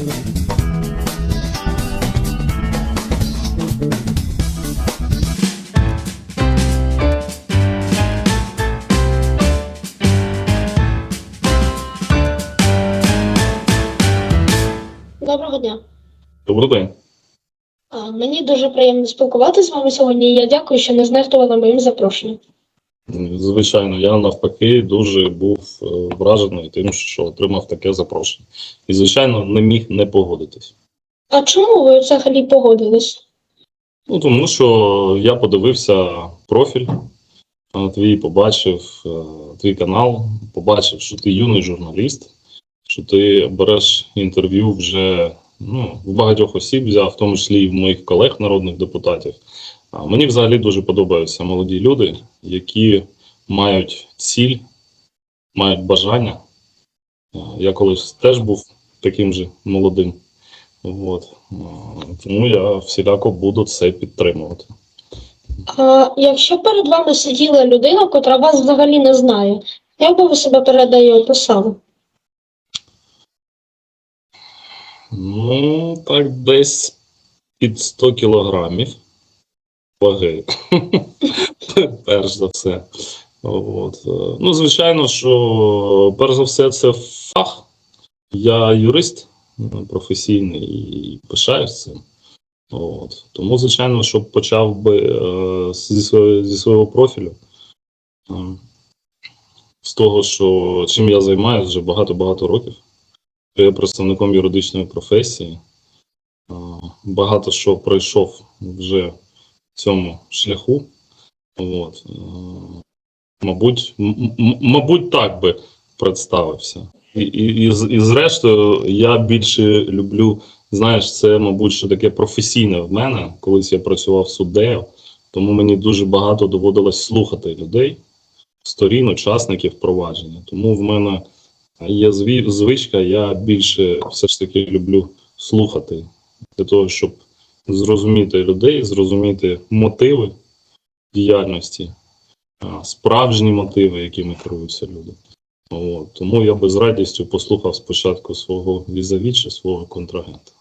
Доброго дня. Добрий день. Мені дуже приємно спілкуватися з вами сьогодні. і Я дякую, що не знехтували моїм запрошенням. Звичайно, я навпаки дуже був е, вражений тим, що отримав таке запрошення. І, звичайно, не міг не погодитись. А чому ви взагалі погодились? Ну, тому що я подивився профіль е, твій, побачив е, твій канал, побачив, що ти юний журналіст, що ти береш інтерв'ю вже ну, в багатьох осіб, взяв, в тому числі і в моїх колег, народних депутатів. А мені взагалі дуже подобаються молоді люди, які мають ціль, мають бажання. Я колись теж був таким же молодим. От. Тому я всіляко буду це підтримувати. А якщо перед вами сиділа людина, котра вас взагалі не знає, як би ви себе перед нею описали? Ну, так, десь під 100 кілограмів ваги. Перш за все. От. е, Ну, звичайно, що перш за все, це фах. Я юрист е, професійний і пишаюсь цим. От. Тому, звичайно, що почав би е, зі, свого, зі свого профілю. е, З того, що чим я займаюся вже багато-багато років. Я представником юридичної професії. А, Багато що пройшов вже цьому шляху. От. е, Мабуть, мабуть, так би представився. І, і, і, і зрештою, я більше люблю, знаєш, це, мабуть, що таке професійне в мене. Колись я працював суддею, тому мені дуже багато доводилось слухати людей, сторін, учасників провадження. Тому в мене Є звичка, я більше все ж таки люблю слухати для того, щоб зрозуміти людей, зрозуміти мотиви діяльності, справжні мотиви, якими керуються люди. От. Тому я би з радістю послухав спочатку свого візаві чи свого контрагента.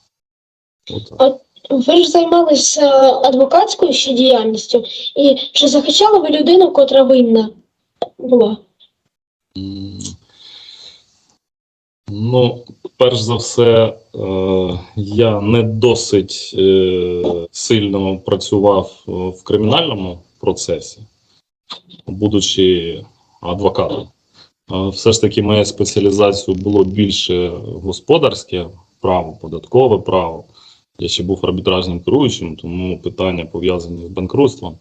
Отак. Ви ж займалися адвокатською ще діяльністю, і чи захищали ви людину, котра винна була? М, Ну, перш за все, е, я не досить е, сильно працював е, в кримінальному процесі, будучи адвокатом. Все ж таки, моя спеціалізація було більше господарське право, податкове право. Я ще був арбітражним керуючим, тому питання пов'язані з банкрутством.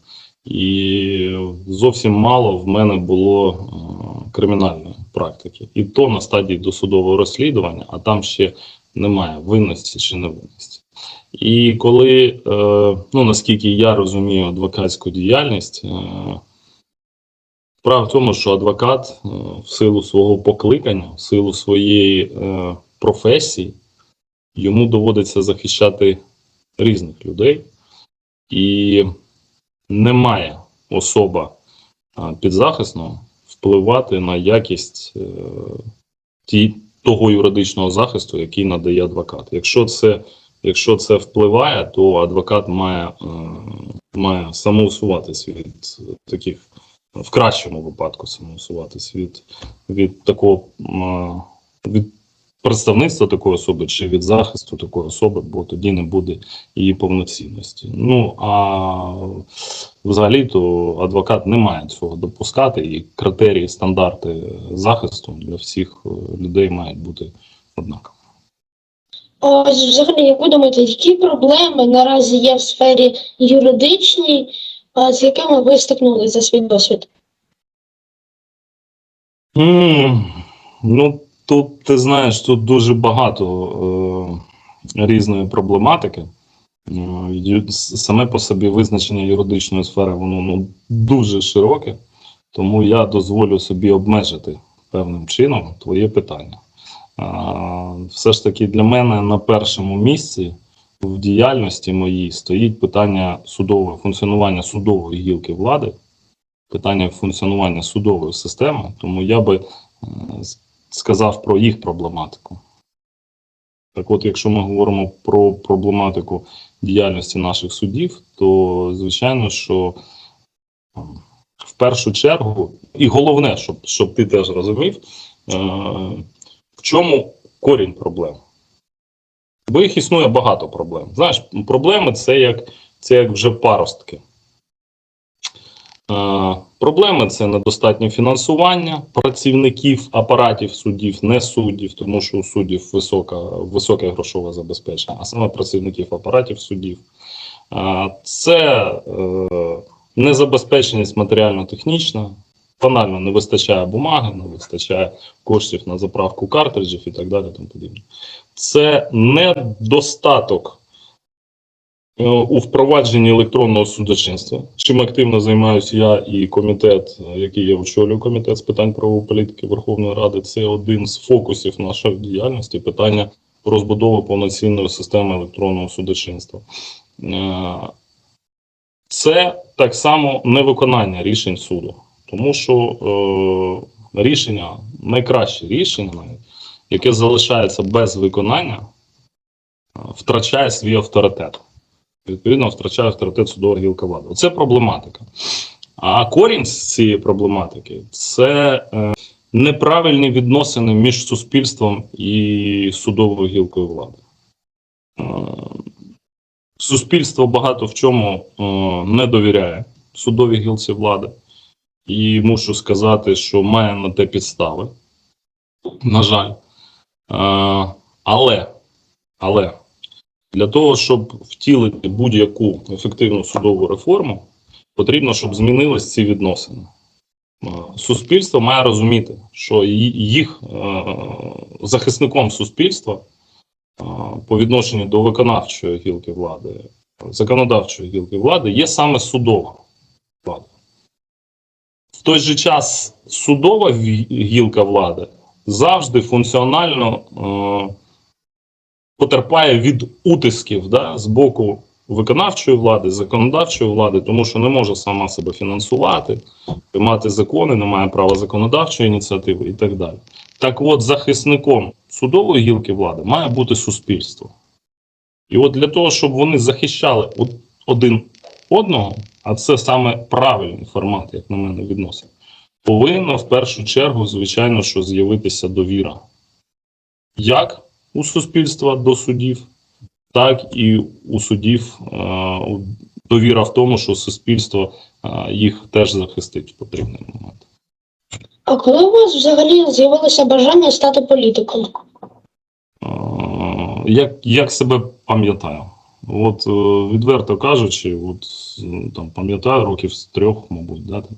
І зовсім мало в мене було е, кримінальної практики. І то на стадії досудового розслідування, а там ще немає винності чи невинності. І коли, е, ну наскільки я розумію адвокатську діяльність, е, в тому, що адвокат е, в силу свого покликання, в силу своєї е, професії, йому доводиться захищати різних людей. І немає особа а, підзахисного впливати на якість е, ті, того юридичного захисту, який надає адвокат. Якщо це, якщо це впливає, то адвокат має, е, має самоусуватись від таких, в кращому випадку самоусуватись від, від такого від представництва такої особи чи від захисту такої особи, бо тоді не буде її повноцінності. Ну а взагалі то адвокат не має цього допускати, і критерії, стандарти захисту для всіх е, людей мають бути однакові. Ось взагалі, як ви думаєте, які проблеми наразі є в сфері юридичній, з якими ви стикнулися за свій досвід? М, Ну, тут ти знаєш, тут дуже багато е, різної проблематики. Е, Саме по собі визначення юридичної сфери воно ну, дуже широке, тому я дозволю собі обмежити певним чином твоє питання. А, все ж таки для мене на першому місці в діяльності моїй стоїть питання судового функціонування судової гілки влади, питання функціонування судової системи, тому я би е, сказав про їх проблематику. Так от, якщо ми говоримо про проблематику діяльності наших судів, то звичайно, що в першу чергу, і головне, щоб, щоб ти теж розумів, е, в чому корінь проблем. Бо їх існує багато проблем. Знаєш, проблеми це як, це як вже паростки. Е, Проблеми це недостатнє фінансування працівників апаратів суддів, не суддів, тому що у суддів висока, високе грошове забезпечення, а саме працівників апаратів суддів. Е, Це е, незабезпеченість матеріально-технічна, банально не вистачає бумаги, не вистачає коштів на заправку картриджів і так далі. Тому подібне. Це недостаток у впровадженні електронного судочинства, чим активно займаюся я і комітет, е, який я очолюю, комітет з питань правової політики Верховної Ради. Це один з фокусів нашої діяльності питання розбудови повноцінної системи електронного судочинства. Е, Це так само невиконання рішень суду, тому що е, рішення, найкраще рішення, яке залишається без виконання, е, втрачає свій авторитет відповідно втрачає авторитет судового гілка влади. Це проблематика. А корінь з цієї проблематики це е, неправильні відносини між суспільством і судовою гілкою влади. Е, суспільство багато в чому е, не довіряє судовій гілці влади. І мушу сказати, що має на те підстави. На жаль. Але, але для того, щоб втілити будь-яку ефективну судову реформу, потрібно, щоб змінились ці відносини. Е, Суспільство має розуміти, що їх е, захисником суспільства е, по відношенню до виконавчої гілки влади, законодавчої гілки влади є саме судова влада. В той же час судова гілка влади завжди функціонально потерпає від утисків да, з боку виконавчої влади, законодавчої влади, тому що не може сама себе фінансувати, приймати закони, не має права законодавчої ініціативи і так далі. Так от, захисником судової гілки влади має бути суспільство. І от для того, щоб вони захищали один одного, а це саме правильний формат, як на мене, відносин, повинна в першу чергу, звичайно, що з'явитися довіра. Як у суспільства до судів, так і у судів е, довіра в тому, що суспільство е, їх теж захистить в потрібний момент. А коли у вас взагалі з'явилося бажання стати політиком? Е, Як, як себе пам'ятаю? От відверто кажучи, от там пам'ятаю років з трьох, мабуть, да, там.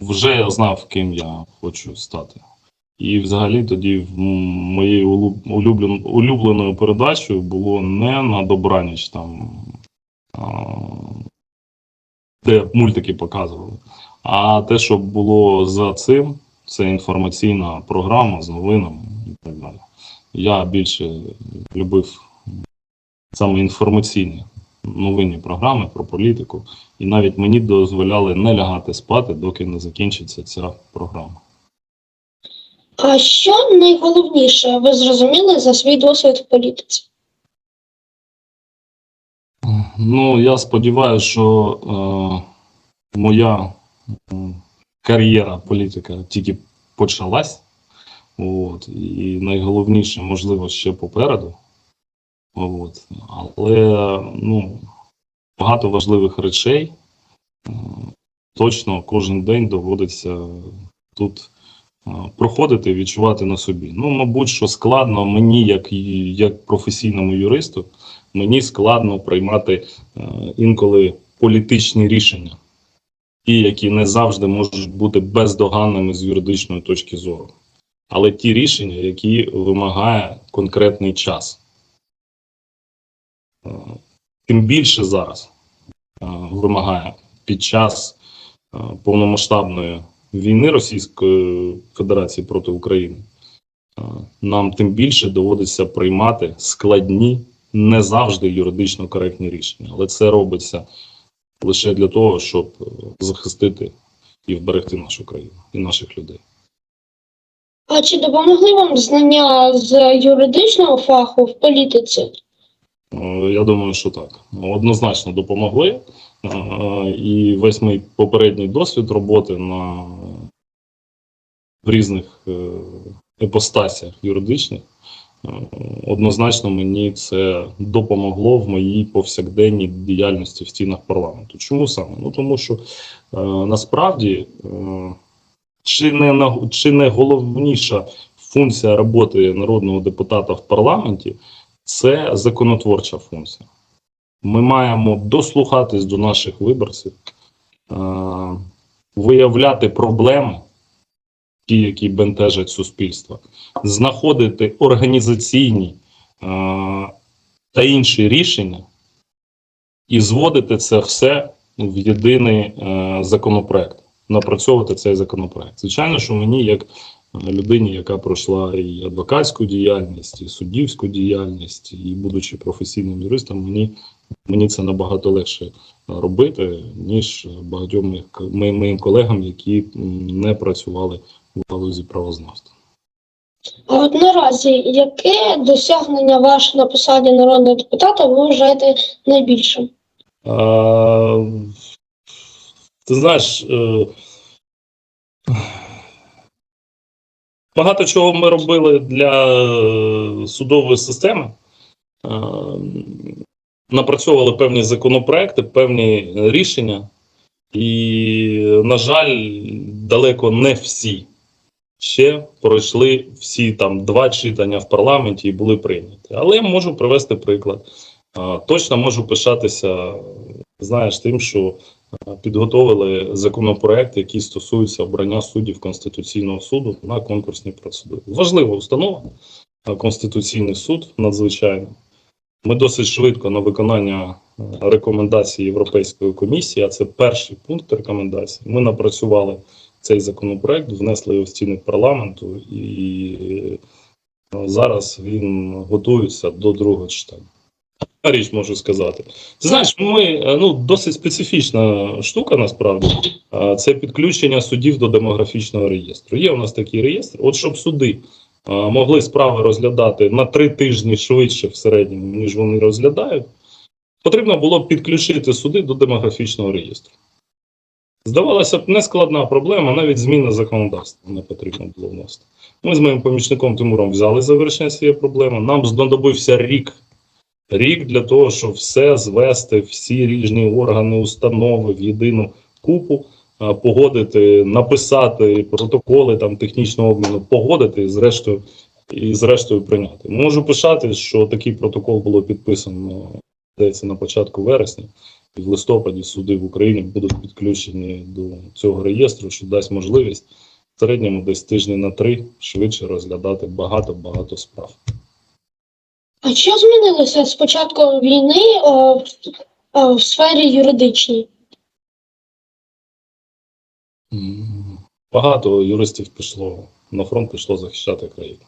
вже я знав, ким я хочу стати. І взагалі тоді в моєю улюблен- улюбленою передачею було не на добраніч там, де мультики показували, а те, що було за цим, це інформаційна програма з новинами і так далі. Я більше любив саме інформаційні новинні програми про політику, і навіть мені дозволяли не лягати спати, доки не закінчиться ця програма. А що найголовніше ви зрозуміли за свій досвід в політиці? Ну, я сподіваюся, що е, моя кар'єра політика тільки почалась. От, і найголовніше, можливо, ще попереду. От, але ну, багато важливих речей точно кожен день доводиться тут проходити, відчувати на собі. Ну, мабуть, що складно мені, як, як професійному юристу, мені складно приймати е, інколи політичні рішення, ті, які не завжди можуть бути бездоганними з юридичної точки зору. Але ті рішення, які вимагає конкретний час. Е, Тим більше зараз е, вимагає під час повномасштабної війни Російської Федерації проти України. Нам тим більше доводиться приймати складні не завжди юридично коректні рішення, але це робиться лише для того, щоб е, захистити і вберегти нашу країну і наших людей. А чи допомогли вам знання з юридичного фаху в політиці? Е, Я думаю, що так. Однозначно допомогли. І весь мій попередній досвід роботи на в різних епостасях юридичних. е, Однозначно мені це допомогло в моїй повсякденній діяльності в стінах парламенту. Чому саме? Ну тому що е, насправді е, чи не чи не головніша функція роботи народного депутата в парламенті це законотворча функція. Ми маємо дослухатись до наших виборців, е, виявляти проблеми, ті, які бентежать суспільство, знаходити організаційні е, та інші рішення і зводити це все в єдиний е, законопроект, напрацьовувати цей законопроект. Звичайно, що мені, як людині, яка пройшла і адвокатську діяльність, і суддівську діяльність, і будучи професійним юристом, мені, мені це набагато легше робити, ніж багатьом моїм колегам, які не працювали в галузі правознавства. А от наразі яке досягнення ваше на посаді народного депутата ви вважаєте найбільшим? А, ти знаєш, е, багато чого ми робили для е, судової системи. Напрацьовували певні законопроекти, певні рішення, і, на жаль, далеко не всі ще пройшли всі там два читання в парламенті і були прийняті. Але я можу привести приклад. Точно можу пишатися, знаєш, тим, що підготовили законопроект, який стосується обрання суддів Конституційного суду на конкурсній процедурі. Важлива установа, Конституційний суд надзвичайно. Ми досить швидко на виконання рекомендацій Європейської комісії, а це перший пункт рекомендацій. Ми напрацювали цей законопроект, внесли його в стіни парламенту, і е, зараз він готується до другого читання. Річ можу сказати. Ти знаєш, ми е, ну досить специфічна штука насправді. Це підключення судів до демографічного реєстру. Є у нас такий реєстр. От щоб суди могли справи розглядати на три тижні швидше в середньому, ніж вони розглядають, потрібно було підключити суди до демографічного реєстру. Здавалося б, нескладна проблема, навіть зміна законодавства не потрібно було вносити. Ми з моїм помічником Тимуром взяли за вирішення цієї проблеми. Нам знадобився рік. Рік для того, щоб все звести, всі різні органи, установи в єдину купу, погодити, написати протоколи там технічного обміну, погодити і зрештою, і зрештою прийняти. Можу пишати, що такий протокол було підписано здається, на початку вересня. І в листопаді суди в Україні будуть підключені до цього реєстру, що дасть можливість в середньому десь тижні на три швидше розглядати багато-багато справ. А що змінилося з початком війни о, о, в сфері юридичній? Багато юристів пішло на фронт, пішло захищати країну.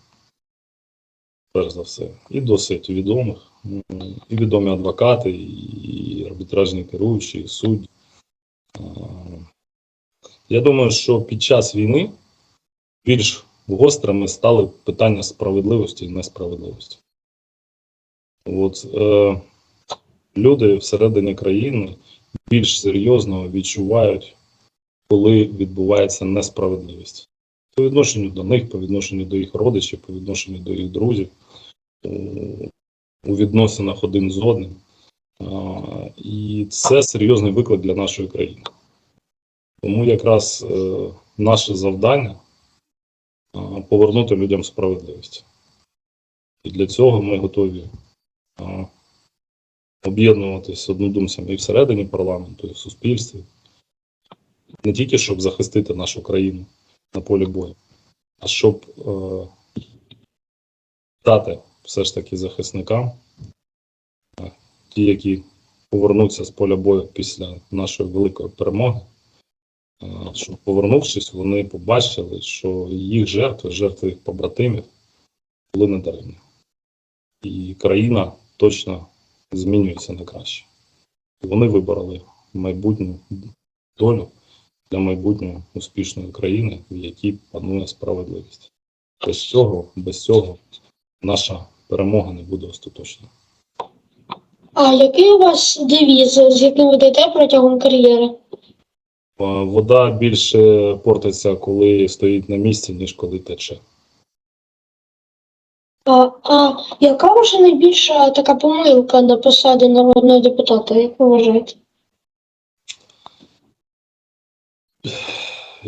Перш за все. І досить відомих. І відомі адвокати, і арбітражні керуючі, і судді. Я думаю, що під час війни більш гострими стали питання справедливості і несправедливості. От, е, люди всередині країни більш серйозно відчувають коли відбувається несправедливість по відношенню до них, по відношенню до їх родичів, по відношенню до їх друзів, у- відносинах один з одним. І це серйозний виклик для нашої країни. Тому якраз е, наше завдання повернути людям справедливість. І для цього ми готові об'єднуватися однодумцями і всередині парламенту, і в суспільстві не тільки щоб захистити нашу країну на полі бою, а щоб е, дати все ж таки захисникам, е, ті, які повернуться з поля бою після нашої великої перемоги, е, щоб повернувшись, вони побачили, що їх жертви, жертви їх побратимів були недаремні. І країна точно змінюється на краще. Вони вибрали майбутню долю для майбутньої успішної країни, в якій панує справедливість. Без цього, без цього наша перемога не буде остаточною. А який у вас девіз, з яким ви йдете протягом кар'єри? Вода більше портиться, коли стоїть на місці, ніж коли тече. А, а яка ваша найбільша така помилка на посаді народного депутата, як ви вважаєте?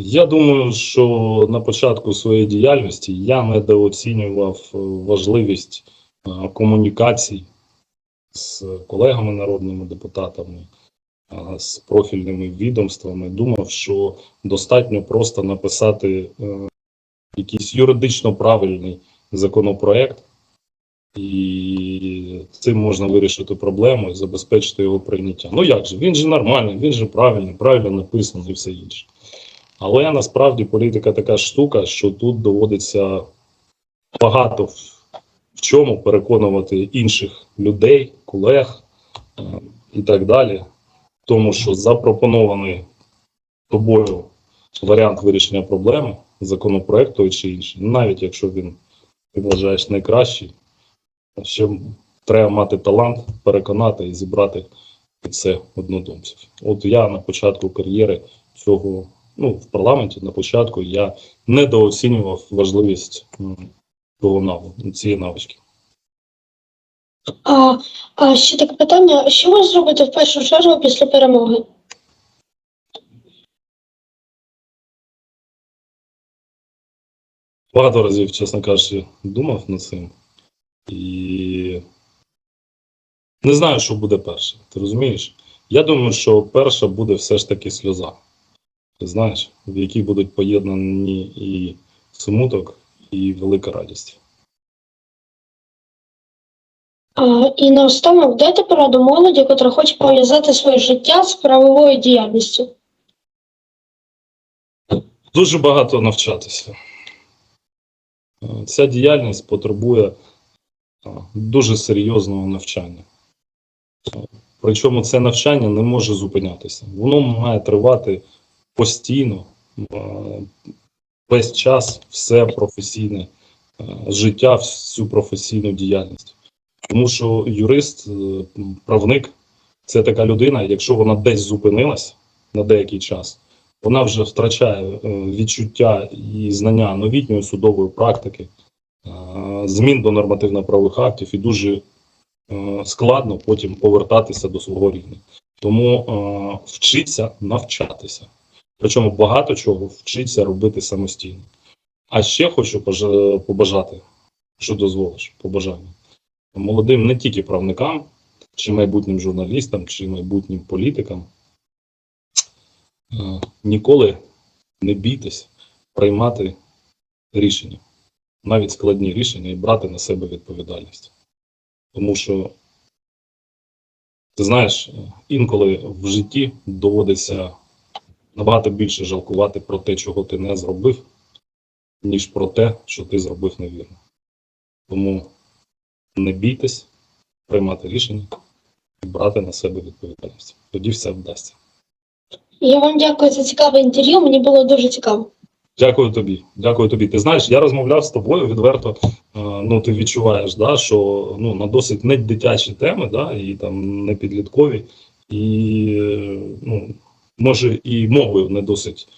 Я думаю, що на початку своєї діяльності я недооцінював е, важливість е, комунікацій з колегами народними депутатами, з профільними відомствами. Думав, що достатньо просто написати е, якийсь юридично правильний законопроект, і цим можна вирішити проблему і забезпечити його прийняття. Ну як же? Він же нормальний, він же правильний, правильно написаний і все інше. Але насправді політика така штука, що тут доводиться багато в, чому переконувати інших людей, колег е, і так далі. Тому що запропонований тобою варіант вирішення проблеми, законопроект той чи інший, навіть якщо він ти вважаєш найкращий, ще треба мати талант переконати і зібрати під це однодумців. От я на початку кар'єри цього ну, в парламенті на початку я недооцінював важливість м, того наву, цієї навички. А, а ще таке питання: що ви зробите в першу чергу після перемоги? Багато разів, чесно кажучи, думав над цим. І не знаю, що буде перше. Ти розумієш? Я думаю, що перша буде все ж таки сльоза. Ти знаєш, в якій будуть поєднані і смуток, і велика радість. А, і наостанок дайте пораду молоді, котра хоче пов'язати своє життя з правовою діяльністю. Дуже багато навчатися. Е, Ця діяльність потребує е, дуже серйозного навчання. Е, Причому це навчання не може зупинятися. Воно має тривати постійно, е, весь час, все професійне е, життя, всю професійну діяльність. Тому що юрист, е, правник це така людина, якщо вона десь зупинилась на деякий час, вона вже втрачає відчуття і знання новітньої судової практики, змін до нормативно-правових актів, і дуже складно потім повертатися до свого рівня. Тому вчиться навчатися. Причому багато чого вчиться робити самостійно. А ще хочу побажати, що дозволиш, побажання молодим не тільки правникам, чи майбутнім журналістам, чи майбутнім політикам. Е, Ніколи не бійтесь приймати рішення, навіть складні рішення, і брати на себе відповідальність. Тому що, ти знаєш, е, інколи в житті доводиться набагато більше жалкувати про те, чого ти не зробив, ніж про те, що ти зробив невірно. Тому не бійтесь приймати рішення і брати на себе відповідальність. Тоді все вдасться. Я вам дякую за цікаве інтерв'ю. Мені було дуже цікаво. Дякую тобі. Дякую тобі. Ти знаєш, я розмовляв з тобою відверто. е, Ну, ти відчуваєш, да, що ну, на досить не дитячі теми, да, і там не підліткові, і е, ну, може і мовою не досить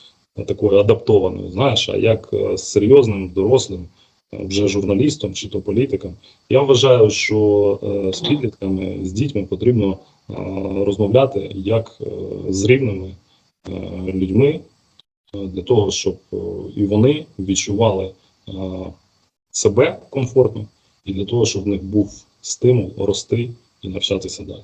такою адаптованою, знаєш, а як е, з серйозним, дорослим, е, вже журналістом чи то політиком. Я вважаю, що е, з підлітками, з дітьми потрібно е, розмовляти як е, з рівними е, людьми, е, для того, щоб е, і вони відчували е, себе комфортно, і для того, щоб в них був стимул рости і навчатися далі.